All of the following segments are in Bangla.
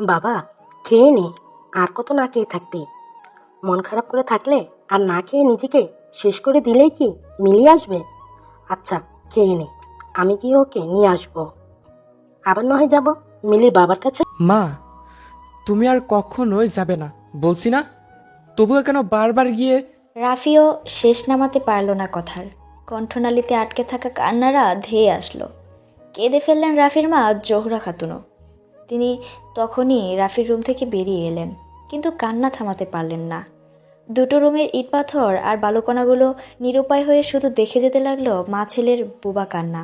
বাবা খেয়ে নে আর কত না খেয়ে থাকবি। মন খারাপ করে থাকলে আর না খেয়ে নিজেকে শেষ করে দিলেই কি মিলিয়ে আসবে? আচ্ছা খেয়ে নে আমি কি ওকে নিয়ে আসব। আবার নয় যাব মিলির বাবার কাছে। মা তুমি আর কখনোই যাবে না বলছি না? তবুও কেন বারবার গিয়ে রাফিও শেষ নামাতে পারল না কথার। কণ্ঠনালীতে আটকে থাকা কান্নারা ধেয়ে আসলো। কেঁদে ফেললেন রাফির মা জোহরা খাতুনও। তিনি তখনই রাফির রুম থেকে বেরিয়ে এলেন, কিন্তু কান্না থামাতে পারলেন না। দুটো রুমের ইট পাথর আর বালুকণাগুলো নিরুপায় হয়ে শুধু দেখে যেতে লাগল মা ছেলের বোবা কান্না।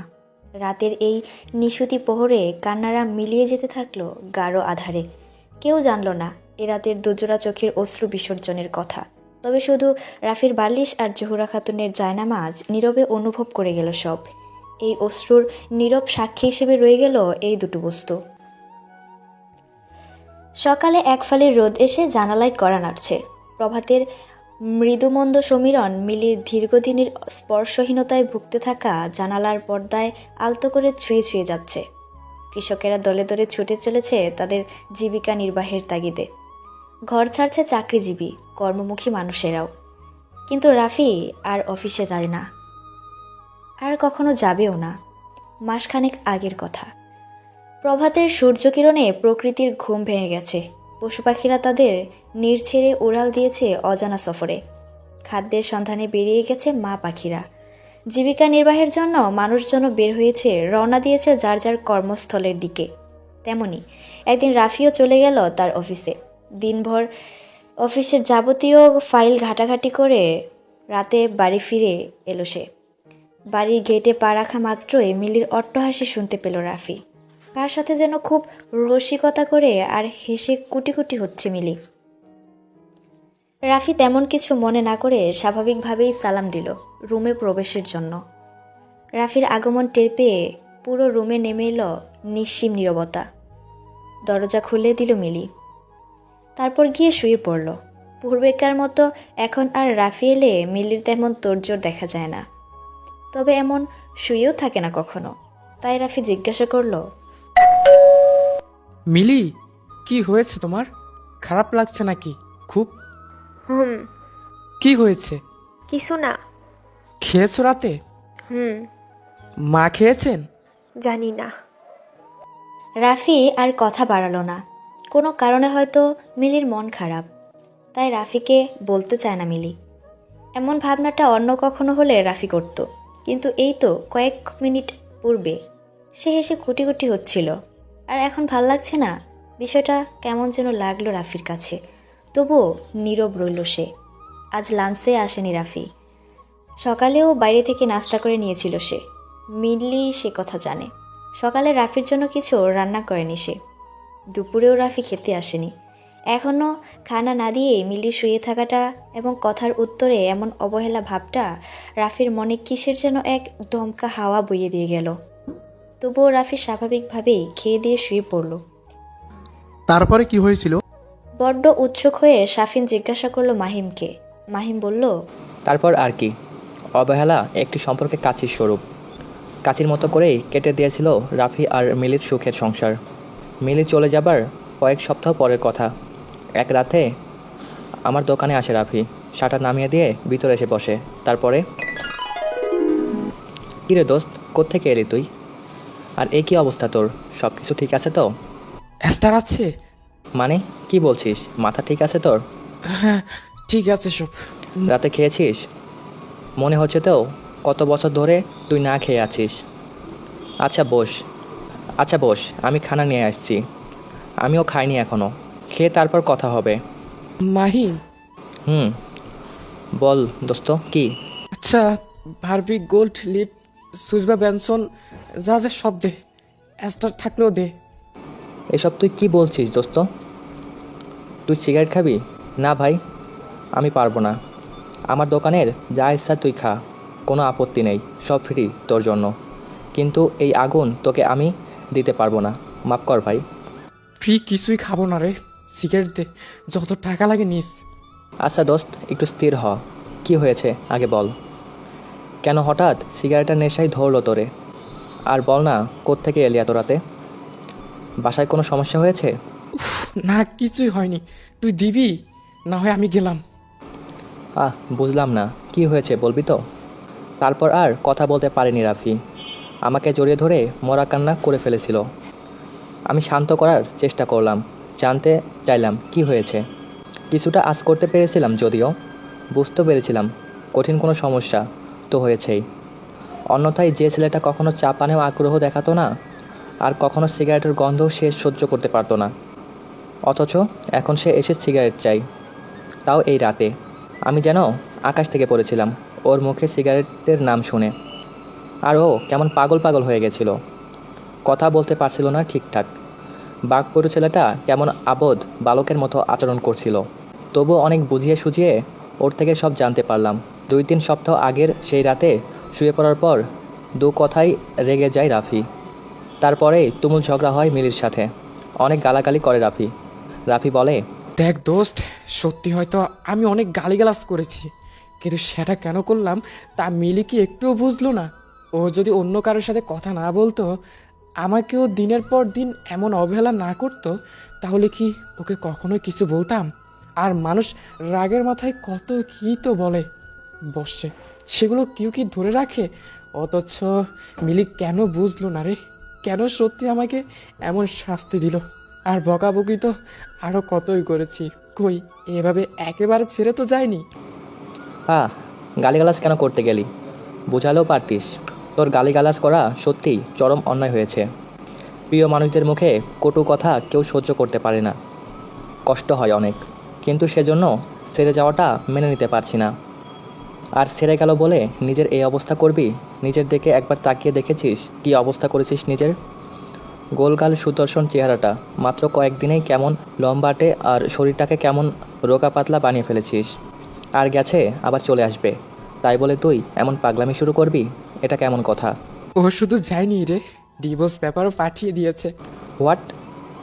রাতের এই নিশুতি পোহরে কান্নারা মিলিয়ে যেতে থাকল গাঢ় আধারে। কেউ জানল না এ রাতের দুজোড়া চোখের অশ্রু বিসর্জনের কথা। তবে শুধু রাফির বালিশ আর জহুরা খাতুনের জায়নামাজ নীরবে অনুভব করে গেল সব। এই অশ্রুর নীরব সাক্ষী হিসেবে রয়ে গেল এই দুটো বস্তু। সকালে এক ফালি রোদ এসে জানালায় কড়া নাড়ছে। প্রভাতের মৃদুমন্দ সমীরণ মিলির দীর্ঘদিনের স্পর্শহীনতায় ভুগতে থাকা জানালার পর্দায় আলতো করে ছুঁয়ে ছুঁয়ে যাচ্ছে। কৃষকেরা দলে দলে ছুটে চলেছে তাদের জীবিকা নির্বাহের তাগিদে। ঘর ছাড়ছে চাকরিজীবী, কর্মমুখী মানুষেরাও। কিন্তু রাফি আর অফিসে যায় না। আর কখনো যাবেও না। মাসখানেক আগের কথা। প্রভাতের সূর্যকিরণে প্রকৃতির ঘুম ভেঙে গেছে। পশু পাখিরা তাদের নির্ছেড়ে উড়াল দিয়েছে অজানা সফরে। খাদ্যের সন্ধানে বেরিয়ে গেছে মা পাখিরা। জীবিকা নির্বাহের জন্য মানুষজন বের হয়েছে, রওনা দিয়েছে যার যার কর্মস্থলের দিকে। তেমনি একদিন রাফিও চলে গেল তার অফিসে। দিনভর অফিসের যাবতীয় ফাইল ঘাটাঘাটি করে রাতে বাড়ি ফিরে এলো সে। বাড়ির গেটে পা রাখা মাত্রই মিলির অট্টহাসি শুনতে পেল রাফি। কার সাথে যেন খুব রসিকতা করে আর হেসে কুটি কুটি হচ্ছে মিলি। রাফি তেমন কিছু মনে না করে স্বাভাবিকভাবেই সালাম দিল রুমে প্রবেশের জন্য। রাফির আগমন টের পেয়ে পুরো রুমে নেমে এলো নিঃসীম নীরবতা। দরজা খুলে দিল মিলি। তারপর গিয়ে শুয়ে পড়ল। পূর্বেকার মতো এখন আর রাফি এলে মিলির তেমন তোড়জোড় দেখা যায় না। তবে এমন শুয়েও থাকে না কখনো। তাই রাফি জিজ্ঞাসা করল মিলি কি হয়েছে তোমার? খারাপ লাগছে নাকি? খুব? হুম। কি হয়েছে? কিছু না। খেয়েছো রাতে? হুম। মা খেয়েছেন? জানি না। রাফি আর কথা বাড়ালো না। কোনো কারণে হয়তো মিলির মন খারাপ। তাই রাফিকে বলতে চায় না মিলি। এমন ভাবনাটা অন্য কখনো হলে রাফি করত। কিন্তু এই তো কয়েক মিনিট পূর্বে। সে হেসে কুটি কুটি হচ্ছিল। আর এখন ভালো লাগছে না? বিষয়টা কেমন যেন লাগল রাফির কাছে। তবুও নীরব রইল সে। আজ লাঞ্চে আসেনি রাফি। সকালেও বাইরে থেকে নাস্তা করে নিয়েছিল সে। মিলি সে কথা জানে। সকালে রাফির জন্য কিছু রান্না করেনি সে। দুপুরেও রাফি খেতে আসেনি। এখনও খানা না দিয়ে মিলি শুয়ে থাকাটা এবং কথার উত্তরে এমন অবহেলা ভাবটা রাফির মনে কিসের যেন এক দমকা হাওয়া বইয়ে দিয়ে গেল। তবুও রাফি স্বাভাবিকভাবেই খেয়ে দিয়ে শুয়ে পড়ল। তারপরে কি হয়েছিল? বড্ড উৎসুক হয়ে সাফিন জিজ্ঞাসা করল মাহিমকে। মাহিম বলল তারপর আর কি। অবহেলা একটি সম্পর্কে কাছির স্বরূপ। কাচির মতো করেই কেটে দিয়েছিল রাফি আর মিলির সুখের সংসার। মিলি চলে যাবার কয়েক সপ্তাহ পরের কথা। এক রাতে আমার দোকানে আসে রাফি। শাটার নামিয়ে দিয়ে ভিতরে এসে বসে। তারপরে কিরে দোস্ত কোত্থেকে এলি তুই? আর এ কি অবস্থা তোর? সব কিছু ঠিক আছে তো? অ্যাস্টার আছে? মানে কি বলছিস? মাথা ঠিক আছে তোর? হ্যাঁ ঠিক আছে সব। রাতে খেয়েছিস? মনে হচ্ছে তো কত বছর ধরে তুই না খেয়ে আছিস। আচ্ছা বস আচ্ছা বস আমি খানা নিয়ে আসছি। আমিও খাইনি এখনও খেয়ে তারপর কথা হবে। মাহি হুম। বল দোস্ত কি? আচ্ছা ভার্বি গোল্ড লিপ সুজবা ব্যানসন যা যা সব দে অ্যাস্টার থাকলেও দে। এসব তুই কি বলছিস দোস্ত? তুই সিগারেট খাবি? না ভাই আমি পারব না। আমার দোকানের যা ইচ্ছা তুই খা কোনো আপত্তি নেই সব ফ্রি তোর জন্য। কিন্তু এই আগুন তোকে আমি দিতে পারব না। মাফ কর ভাই। ফ্রি কিছুই খাব না রে সিগারেট দে যত টাকা লাগে নিস। আচ্ছা দোস্ত একটু স্থির হ। কি হয়েছে আগে বল। কেন হঠাৎ সিগারেটের নেশাই ধরলো তোরে? আর বল না কোত্থেকে এলি এত রাতে? বাসায় কোনো সমস্যা হয়েছে? উফ, না কিছুই হয়নি। তুই দিবি? না হয় আমি গেলাম। আহ বুঝলাম না। কি হয়েছে বলবি তো? তারপর আর কথা বলতে পারেনি রাফি। আমাকে জড়িয়ে ধরে মরা কান্না করে ফেলেছিল। আমি শান্ত করার চেষ্টা করলাম জানতে চাইলাম কি হয়েছে। কিছুটা আজ করতে পেরেছিলাম যদিও বুঝতে পেরেছিলাম কঠিন কোনো সমস্যা তো হয়েছেই। অন্যথায় যে ছেলেটা কখনো চা পানেও আগ্রহ দেখাতো না, আর কখনো সিগারেটের গন্ধও সে সহ্য করতে পারতো না। অথচ এখন সে এসে সিগারেট চাই। তাও এই রাতে। আমি যেন আকাশ থেকে পড়েছিলাম। ওর মুখে সিগারেটের নাম শুনে। আর ও কেমন পাগল পাগল হয়ে গেছিল। কথা বলতে পারছিল না ঠিকঠাক। বাঘপটু ছেলেটা কেমন আবদ বালকের মতো আচরণ করছিল। তবু অনেক বুঝিয়ে সুঝিয়ে ওর থেকে সব জানতে পারলাম। দুই তিন সপ্তাহ আগের সেই রাতে শুয়ে পড়ার পর দু কথাই রেগে যায় রাফি। তারপরে তুমুল ঝগড়া হয় মিলির সাথে। অনেক গালাগালি করে রাফি। রাফি বলে, দেখ দোস্ত, সত্যি হয়তো আমি অনেক গালিগালাজ করেছি, কিন্তু সেটা কেন করলাম তা মিলি কি একটুও বুঝলো না। ও যদি অন্য কারোর সাথে কথা না বলতো, আমাকেও দিনের পর দিন এমন অবহেলা না করতো, তাহলে কি ওকে কখনোই কিছু বলতাম? আর মানুষ রাগের মাথায় কত কী তো বলে, বসছে। সেগুলো কেউ কি ধরে রাখে? অথচ মিলি কেন বুঝলো না রে? কেন সত্যি আমাকে এমন শাস্তি দিল? আর বকাবকি তো আরও কতই করেছি। কই, এভাবে একেবারে ছেড়ে তো যায়নি। হ্যাঁ গালিগালাজ কেন করতে গেলি? বোঝালেও পারতিস। তোর গালিগালাজ করা সত্যিই চরম অন্যায় হয়েছে। প্রিয় মানুষদের মুখে কটু কথা কেউ সহ্য করতে পারে না। কষ্ট হয় অনেক। কিন্তু সেজন্য সেরে যাওয়াটা মেনে নিতে পারছি না। আর সেরে গেল বলে নিজের এই অবস্থা করবি? নিজের দিকে একবার তাকিয়ে দেখেছিস? কি অবস্থা করেছিস নিজের? গোলগাল সুদর্শন চেহারাটা। মাত্র কয়েকদিনেই কেমন লম্বাটে আর শরীরটাকে কেমন রোগা পাতলা বানিয়ে ফেলেছিস। আর গেছে আবার চলে আসবে। তাই বলে তুই এমন পাগলামি শুরু করবি? এটা কেমন কথা? ও শুধু যায়নি রে। ডিভোর্স পেপারও পাঠিয়ে দিয়েছে। হোয়াট?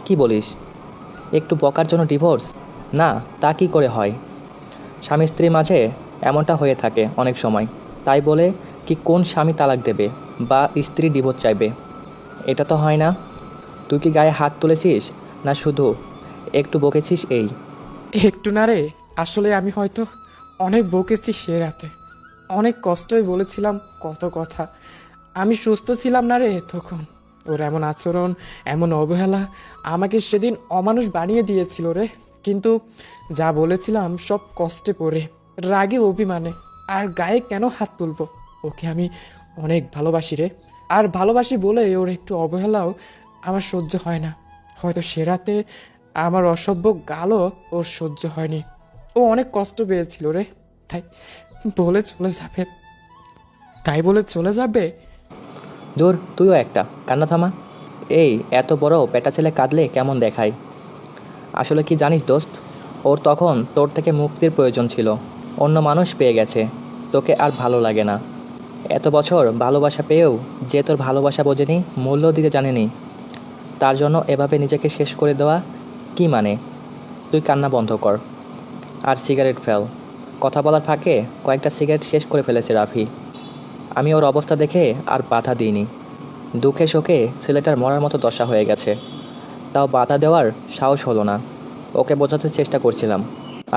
কি বলিস? একটু বকার জন্য ডিভোর্স? না তা কি করে হয়? স্বামী স্ত্রীর মাঝে এমনটা হয়ে থাকে অনেক সময়। তাই বলে কি কোন স্বামী তালাক দেবে বা স্ত্রী ডিভোর্স চাইবে? এটা তো হয় না। তুই কি গায়ে হাত তুলেছিস? না শুধু? একটু বকেছিস এই। একটু না রে, আসলে আমি হয়তো অনেক বকেছি সে রাতে। অনেক কষ্টই বলেছিলাম কত কথা। আমি সুস্থ ছিলাম না রে তখন। ওর এমন আচরণ, এমন অবহেলা আমাকে সেদিন অমানুষ বানিয়ে দিয়েছিল রে। কিন্তু যা বলেছিলাম সব কষ্টে পড়ে। রাগে অভিমানে আর গায়ে কেন হাত তুলবো? ওকে আমি অনেক ভালোবাসি রে। আর ভালোবাসি বলে ওর একটু অবহেলাও আমার সহ্য হয় না। হয়তো সে রাতে আমার অসভ্য গালও ওর সহ্য হয়নি। ও অনেক কষ্ট পেয়েছিল রে। তাই বলে চলে যাবে। তাই বলে চলে যাবে? দূর, তুইও একটা। কান্না থামা। এই, এত বড় পেটা ছেলে কাঁদলে কেমন দেখায়? আসলে কি জানিস দোস্ত? ওর তখন তোর থেকে মুক্তির প্রয়োজন ছিল। অন্য মানুষ পেয়ে গেছে। তোকে আর ভালো লাগে না। এত বছর ভালোবাসা পেয়েও যে তোর ভালোবাসা বোঝেনি, মূল্য দিতে জানেনি। তার জন্য এভাবে নিজেকে শেষ করে দেওয়া কি মানে? তুই কান্না বন্ধ কর। আর সিগারেট ফেল। কথা বলার ফাঁকে কয়েকটা সিগারেট শেষ করে ফেলেছে রাফি। আমি ওর অবস্থা দেখে আর বাধা দিইনি। দুঃখে শোকে ছেলেটার মরার মতো দশা হয়ে গেছে। তাও বাধা দেওয়ার সাহস হলো না। ওকে বোঝাতে চেষ্টা করছিলাম।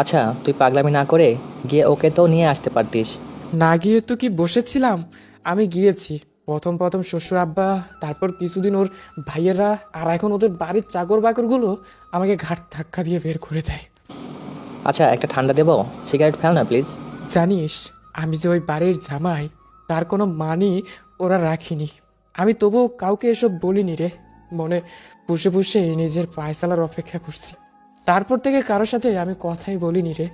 আচ্ছা তুই পাগলামি না করে গিয়ে ওকে তো নিয়ে আসতে পারতিস। না গিয়ে তো কি বসেছিলাম? আমি গিয়েছি। প্রথম প্রথম শ্বশুর আব্বা তারপর কিছুদিন ওর ভাইয়েরা আর এখন ওদের বাড়ির চাকর বাকরগুলো আমাকে ঘাট ধাক্কা দিয়ে বের করে দেয়। আচ্ছা একটা ঠান্ডা দেবো? সিগারেট ফেল না প্লিজ। জানিস আমি যে ওই বাড়ির জামাই তার কোনো মানি ওরা রাখিনি। আমি তবুও কাউকে এসব বলিনি রে। মনে পুষে পুষে নিজের পায়সালার অপেক্ষা করছি। তারপর থেকে কারোর সাথে আমি কথাই বলিনি রে।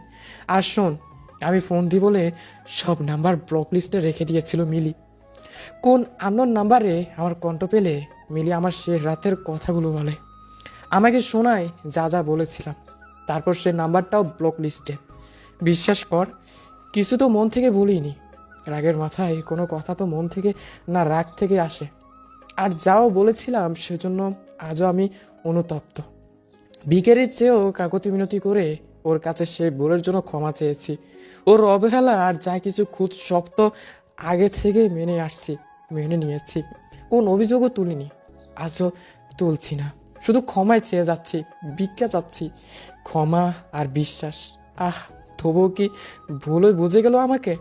আর শোন, আমি ফোন দিই বলে সব নাম্বার ব্লক লিস্টে রেখে দিয়েছিল মিলি। কোন আননোন নাম্বারে আমার কণ্ঠ পেলে মিলি আমার সে রাতের কথাগুলো বলে। আমাকে শোনায় যা যা বলেছিলাম। তারপর সে নাম্বারটাও ব্লক লিস্টে। বিশ্বাস কর, কিছু তো মন থেকে বলিনি রাগের মাথায় কোনো কথা তো মন থেকে না রাগ থেকে আসে। আর যাও বলেছিলাম সেজন্য আজও আমি অনুতপ্ত। বিকেরের চেয়েও কাকতি মিনতি করে ওর কাছে সে ভুলের জন্য ক্ষমা চেয়েছি। ওর অবহেলা আর যা কিছু খুদ শব্দ আগে থেকে মেনে আসছি মেনে নিয়েছি। কোন অভিযোগও তুলিনি। আজও তুলছি না। শুধু ক্ষমায় চেয়ে যাচ্ছি ভিক্ষা চাচ্ছি। ক্ষমা আর বিশ্বাস। আহ তবুও কি ভুলই বুঝে গেল আমাকে?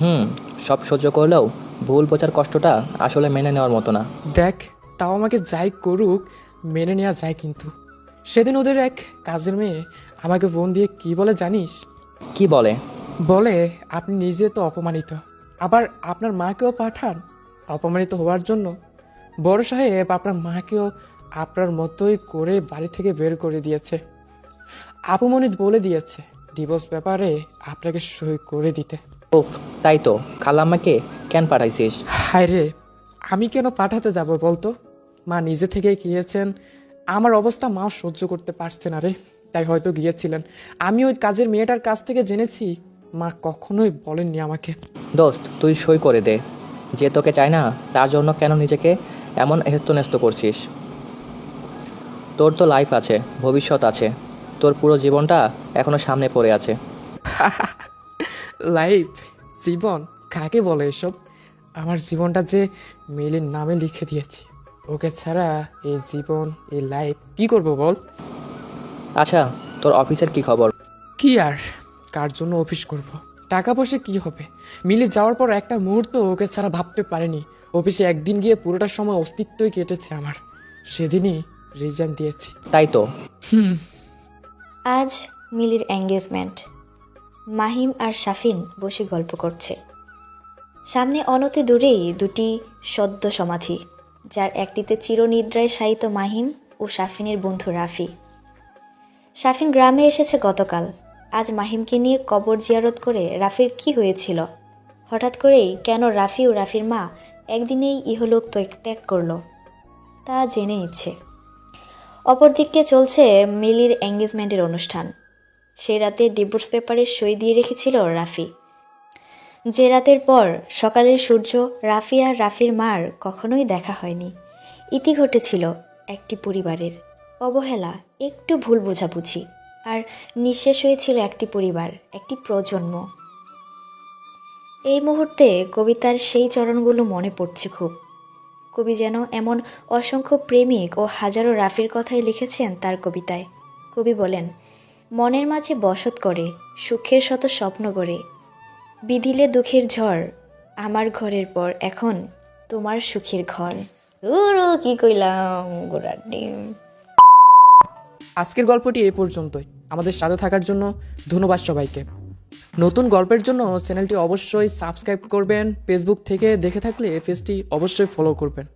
হুম সব সহ্য করলেও ভুল বোঝার কষ্টটা আসলে মেনে নেওয়ার মতো না। দেখ তাও আমাকে যাই করুক মেনে নেওয়া যায় কিন্তু। সেদিন ওদের এক কাজের মেয়ে আমাকে ফোন দিয়ে কি বলে জানিস? কি বলে? বলে আপনি নিজে তো অপমানিত। আবার আপনার মাকেও পাঠান অপমানিত হওয়ার জন্য। বড় সাহেব আপনার মাকেও আপনার মতোই করে বাড়ি থেকে বের করে দিয়েছে। আপমনিত বলে দিয়েছে ডিভোর্স ব্যাপারে আপনাকে সই করে দিতে। উফ তাই তো। খালাম্মাকে কেন পাঠাইছিস? হায় রে আমি কেন পাঠাতে যাব বলতো? মা নিজে থেকে গিয়েছেন আমার অবস্থা মা সহ্য করতে পারছে না রে তাই হয়তো গিয়েছিলেন। আমি ওই কাজের মেয়েটার কাছ থেকে জেনেছি মা কখনোই বলেননি আমাকে। দোস্ত তুই সই করে দে। যে তোকে চায় না তার জন্য কেন নিজেকে এমন হেস্তনেস্ত করছিস? তোর তো লাইফ আছে ভবিষ্যৎ আছে। তোর পুরো জীবনটা এখনও সামনে পড়ে আছে। লাইফ জীবন কাকে বলে এসব? আমার জীবনটা যে মেলের নামে লিখে দিয়েছি। ওকে ছাড়া এই জীবন এই লাইফ কি করব বল? আচ্ছা তোর অফিসের কি খবর? কি আর কার জন্য অফিস করব? টাকা পয়সা কি হবে? মিলে যাওয়ার পর একটা মুহূর্ত ওকে ছাড়া ভাবতে পারেনি। অফিসে একদিন গিয়ে পুরোটা সময় অস্তিত্বই কেটেছে আমার। সেদিনই রিজাইন দিয়েছি। তাই তো। আজ মিলির এঙ্গেজমেন্ট মাহিম আর শাফিন বসে গল্প করছে। সামনে অনতি দূরেই দুটি সদ্য সমাধি। যার একটিতে চিরনিদ্রায় শায়িত মাহিম ও শাফিনের বন্ধু রাফি। শাফিন গ্রামে এসেছে গতকাল। আজ মাহিমকে নিয়ে কবর জিয়ারত করে রাফির কি হয়েছিল? হঠাৎ করেই কেন রাফি ও রাফির মা একদিনেই ইহলোক ত্যাগ- করল? তা জেনে নিচ্ছে। অপরদিকে চলছে মিলির এঙ্গেজমেন্টের অনুষ্ঠান। সেই রাতে ডিভোর্স পেপারে সই দিয়ে রেখেছিল রাফি। যে রাতের পর সকালের সূর্য রাফি আর রাফির মার কখনোই দেখা হয়নি। ইতি ঘটেছিল একটি পরিবারের। অবহেলা, একটু ভুল বোঝাবুঝি, আর নিঃশেষ হয়েছিল একটি পরিবার, একটি প্রজন্ম। এই মুহূর্তে কবিতার সেই চরণগুলো মনে পড়ছে খুব। কবি যেন এমন অসংখ্য প্রেমিক ও হাজারো রাফির কথাই লিখেছেন তার কবিতায়। কবি বলেন, মনের মাঝে বসত করে, সুখের শত স্বপ্ন গড়ে বিধিলে দুঃখের ঝড়, আমার ঘরের পর এখন তোমার সুখের ঘর। উরু, কি কইলাম, গোড়ার ডিম। আজকের গল্পটি এ পর্যন্তই। আমাদের সাথে থাকার জন্য ধন্যবাদ সবাইকে। নতুন গল্পের জন্য চ্যানেলটি অবশ্যই সাবস্ক্রাইব করবেন। ফেসবুক থেকে দেখে থাকলে পেজটি অবশ্যই ফলো করবেন।